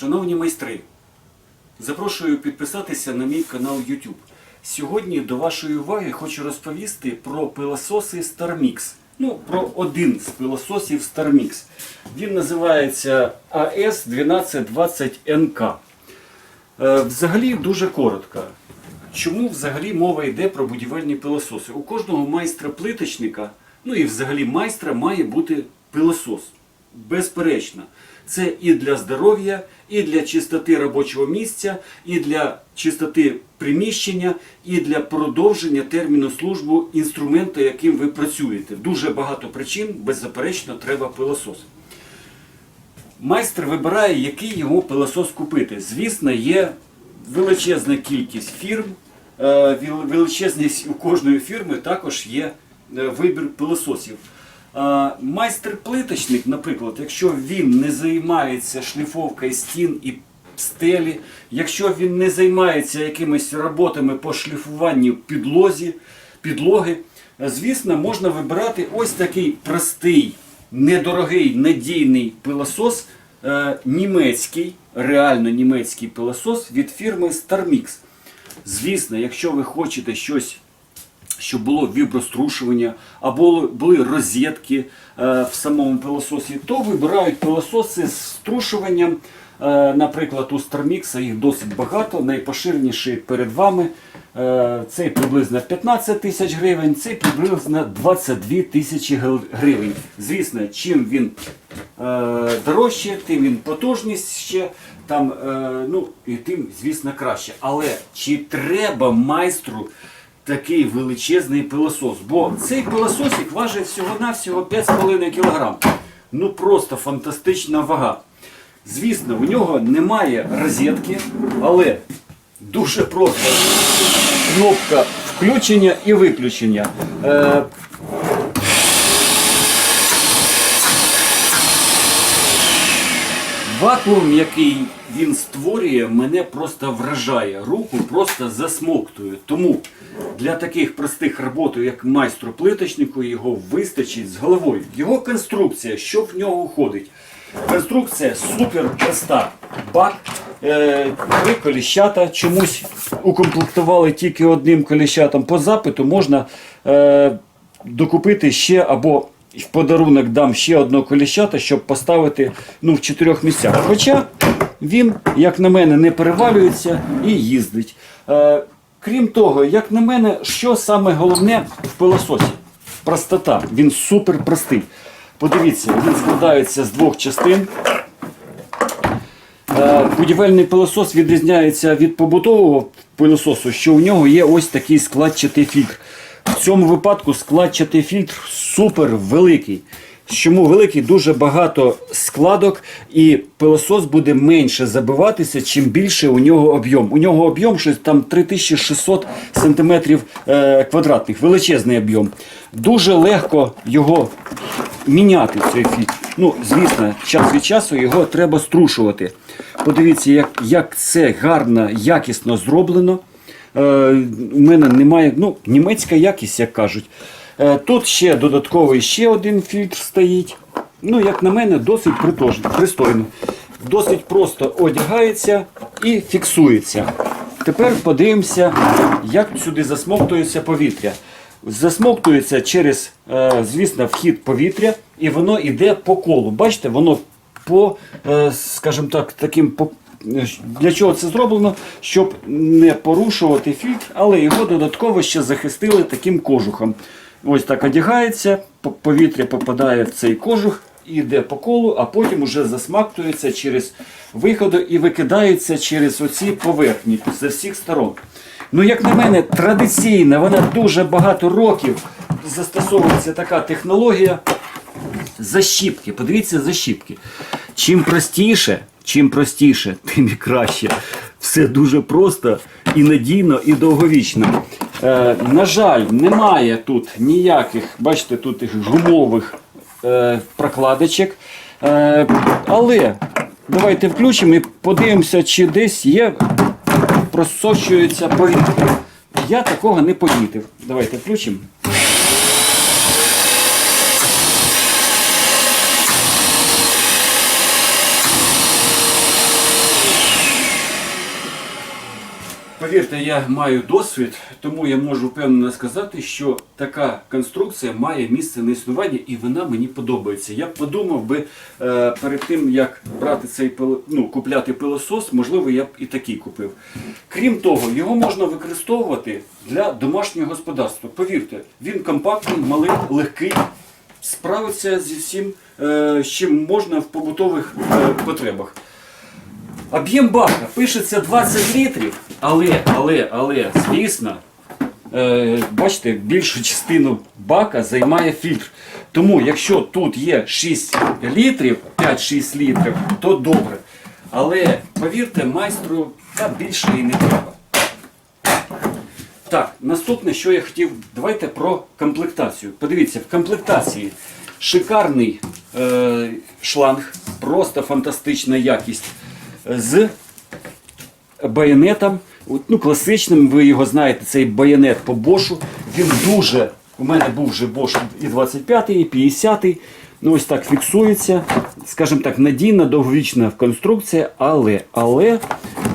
Шановні майстри, запрошую підписатися на мій канал YouTube. Сьогодні до вашої уваги хочу розповісти про пилососи StarMix. Ну, про один з пилососів StarMix. Він називається AS1220NK. Е, Взагалі дуже коротко. Чому взагалі мова йде про будівельні пилососи? У кожного майстра-плиточника, ну і взагалі майстра має бути пилосос. Безперечно. Це і для здоров'я, і для чистоти робочого місця, і для чистоти приміщення, і для продовження терміну служби інструменту, яким ви працюєте. Дуже багато причин, беззаперечно, треба пилосос. Майстер вибирає, який йому пилосос купити. Звісно, є величезна кількість фірм. е, Величезність у кожної фірми також є е, вибір пилососів. Майстер-плиточник, наприклад, якщо він не займається шліфовкою стін і стелі, якщо він не займається якимись роботами по шліфуванню підлозі, підлоги, звісно, можна вибирати ось такий простий, недорогий, надійний пилосос, е, німецький, реально німецький пилосос від фірми StarMix. Звісно, якщо ви хочете щось щоб було віброструшування, або були розетки е, в самому пилососі, то вибирають пилососи з струшуванням. Е, наприклад, у Starmix їх досить багато, найпоширеніший перед вами. Е, цей приблизно 15 тисяч гривень, цей приблизно 22 тисячі гривень. Звісно, чим він дорожче, тим він потужність ще, там, ну, і тим, звісно, краще. Але чи треба майстру такий величезний пилосос. Бо цей пилососик важить всього-навсього 5,5 кг. Ну просто фантастична вага. Звісно, у нього немає розетки, але дуже просто кнопка включення і виключення. Е, Вакуум, який він створює, мене просто вражає. Руку просто засмоктує. Тому для таких простих робот, як майстру плиточнику, його вистачить з головою. Його конструкція, що в нього входить? Конструкція супер проста. Бак, е, три коліщата, чомусь укомплектували тільки одним коліщатом. По запиту можна е, докупити ще або в подарунок дам ще одного коліщата, щоб поставити ну, в чотирьох місцях. Хоча він, як на мене, не перевалюється і їздить. Е, крім того, як на мене, що саме головне в пилососі? Простота. Він супер простий. Подивіться, він складається з двох частин. Е, Будівельний пилосос відрізняється від побутового пилососу, що у нього є ось такий складчатий фільтр. В цьому випадку складчатий фільтр супер великий. Чому великий? Дуже багато складок, і пилосос буде менше забиватися, чим більше у нього об'єм. У нього об'єм щось там 3600 см е, квадратних, величезний об'єм. Дуже легко його міняти цей фільтр. Ну, звісно, час від часу його треба струшувати. Подивіться, як, як це гарно, якісно зроблено. Е, у мене немає, ну, німецька якість, як кажуть. Е, тут ще додатковий ще один фільтр стоїть. Ну, як на мене, досить пристойно. Досить просто одягається і фіксується. Тепер подивимося, як сюди засмоктується повітря. Засмоктується через, е, звісно, вхід повітря, і воно йде по колу. Бачите, воно по, е, скажімо так, таким по. Для чого це зроблено? Щоб не порушувати фільтр, але його додатково ще захистили таким кожухом. Ось так одягається, повітря попадає в цей кожух, іде по колу, а потім уже засмактується через виходи і викидається через оці поверхні з всіх сторон. Ну, як на мене, традиційна, вона дуже багато років застосовується така технологія. Защіпки. Подивіться защіпки. Чим простіше, чим простіше, тим і краще. Все дуже просто і надійно, і довговічно. Е, на жаль, немає тут ніяких, бачите, тут гумових е, прокладочок. Е, але давайте включимо і подивимося, чи десь є просочується повітря. Я такого не помітив. Давайте включимо. Повірте, я маю досвід, тому я можу впевнено сказати, що така конструкція має місце на існування і вона мені подобається. Я подумав би е, перед тим, як брати цей ну, купляти пилосос, можливо, я б і такий купив. Крім того, його можна використовувати для домашнього господарства. Повірте, він компактний, малий, легкий, справиться зі всім, е, з чим можна в побутових е, потребах. Об'єм бака пишеться 20 літрів, але, але, але, звісно, е, бачите, більшу частину бака займає фільтр. Тому якщо тут є 6 літрів, 5-6 літрів, то добре. Але повірте, майстру та більше і не треба. Так, наступне, що я хотів, давайте про комплектацію. Подивіться, в комплектації шикарний е, шланг, просто фантастична якість з байонетом. Ну, класичним, ви його знаєте, цей байонет по бошу. Він дуже, у мене був вже бош і 25, і 50. Ну, ось так фіксується. Скажімо так, надійна, довговічна конструкція, але, але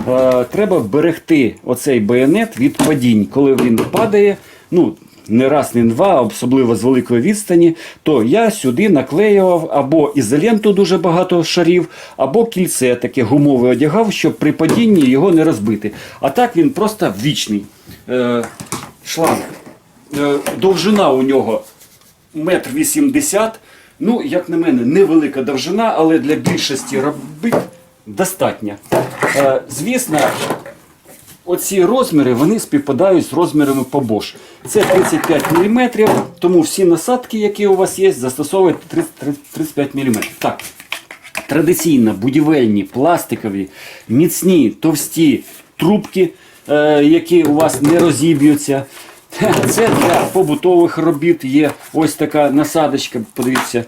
е, треба берегти оцей байонет від падінь. Коли він падає, ну, не раз, не два, особливо з великої відстані, то я сюди наклеював або ізоленту дуже багато шарів, або кільце таке гумове одягав, щоб при падінні його не розбити. А так він просто вічний. Е, шланг. Е, довжина у нього метр вісімдесят. Ну, як на мене, невелика довжина, але для більшості робіт достатня. Е, звісно, оці розміри вони співпадають з розмірами по Bosch. Це 35 мм, тому всі насадки, які у вас є, застосовують 35 мм. Так, традиційно будівельні, пластикові, міцні, товсті трубки, е, які у вас не розіб'ються. Це для побутових робіт є ось така насадочка. Подивіться.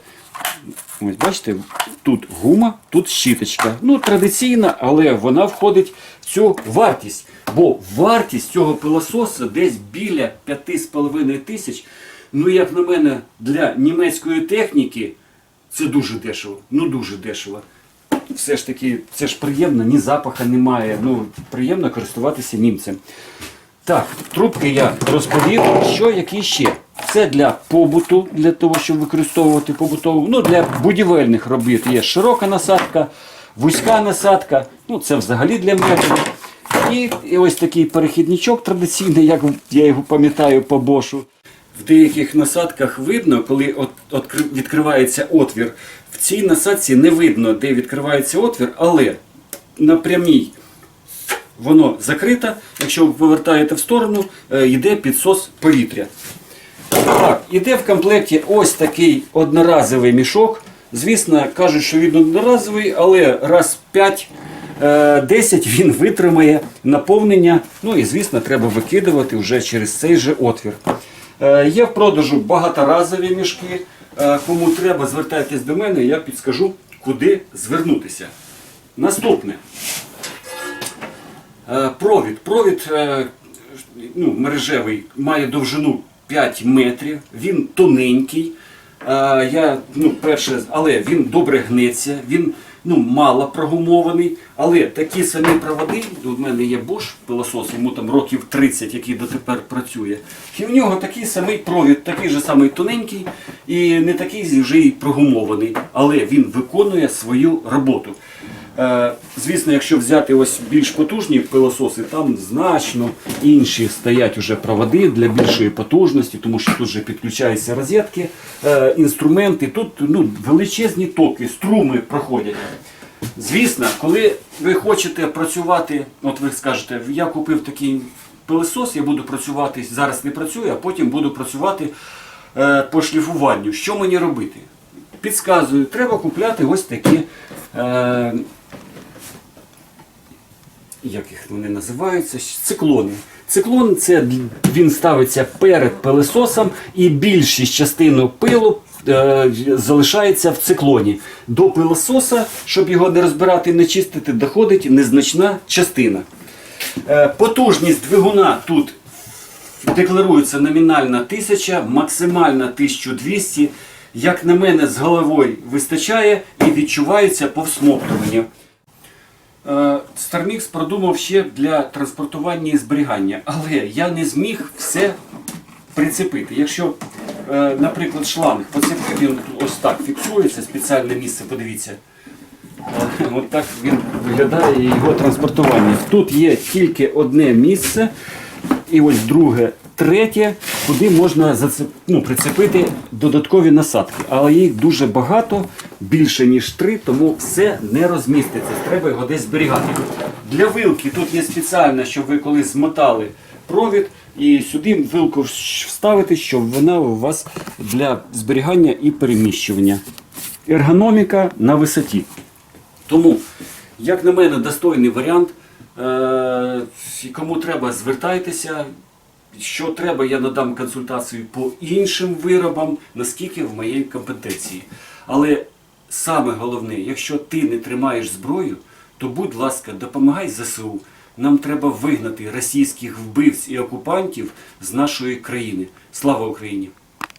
Ось бачите, тут гума, тут щіточка. Ну, традиційна, але вона входить в цю вартість. Бо вартість цього пилососа десь біля 5,5 тисяч. Ну, як на мене, для німецької техніки це дуже дешево. Ну дуже дешево. Все ж таки, це ж приємно, ні запаха немає. Ну, приємно користуватися німцем. Так, трубки я розповів, що які ще. Це для побуту, для того, щоб використовувати побутову. Ну, для будівельних робіт є широка насадка, вузька насадка, ну це взагалі для меблів. І, і ось такий перехідничок традиційний, як я його пам'ятаю по бошу. В деяких насадках видно, коли от, откри- відкривається отвір. В цій насадці не видно, де відкривається отвір, але на прямій воно закрите. Якщо ви повертаєте в сторону, е, йде підсос повітря. Так, іде в комплекті ось такий одноразовий мішок. Звісно, кажуть, що він одноразовий, але раз 5-10 він витримає наповнення. Ну і звісно, треба викидувати вже через цей же отвір. Е, Є в продажу багаторазові мішки. Е, Кому треба, звертайтесь до мене, я підскажу, куди звернутися. Наступне. Е, Провід. Провід е, ну, мережевий має довжину 5 метрів, він тоненький. Е, Я, ну, перше, але він добре гнеться, він ну, мало прогумований. Але такі самі проводи, у мене є Bosch пилосос, йому там років 30, який дотепер працює. І в нього такий самий провід, такий же самий тоненький і не такий вже й прогумований, але він виконує свою роботу. Е, Звісно, якщо взяти ось більш потужні пилососи, там значно інші стоять уже проводи для більшої потужності, тому що тут вже підключаються розетки, е, інструменти, тут ну, величезні токи, струми проходять. Звісно, коли ви хочете працювати, от ви скажете, я купив такий пилосос, я буду працювати, зараз не працюю, а потім буду працювати е, по шліфуванню. Що мені робити? Підказую, треба купляти ось такі. Як їх вони називаються? Циклони. Циклон це він ставиться перед пилососом і більшість частину пилу е, залишається в циклоні. До пилососа, щоб його не розбирати, і не чистити, доходить незначна частина. Е, потужність двигуна тут декларується номінальна 1000, максимальна 1200. Як на мене, з головою вистачає і відчувається по. Е, Стармікс продумав ще для транспортування і зберігання, але я не зміг все прицепити. Якщо, е, наприклад, шланг, поцепки він ось так фіксується, спеціальне місце, подивіться. Е, От так він виглядає його транспортування. Тут є тільки одне місце, і ось друге, третє, куди можна зацеп... ну, прицепити додаткові насадки. Але їх дуже багато, більше ніж три, тому все не розміститься. Треба його десь зберігати. Для вилки тут є спеціальна, щоб ви коли змотали провід, і сюди вилку вставити, щоб вона у вас для зберігання і переміщування. Ергономіка на висоті. Тому, як на мене, достойний варіант. Е, кому треба, звертайтеся. Що треба, я надам консультацію по іншим виробам, наскільки в моїй компетенції. Але саме головне, якщо ти не тримаєш зброю, то будь ласка, допомагай ЗСУ. Нам треба вигнати російських вбивць і окупантів з нашої країни. Слава Україні!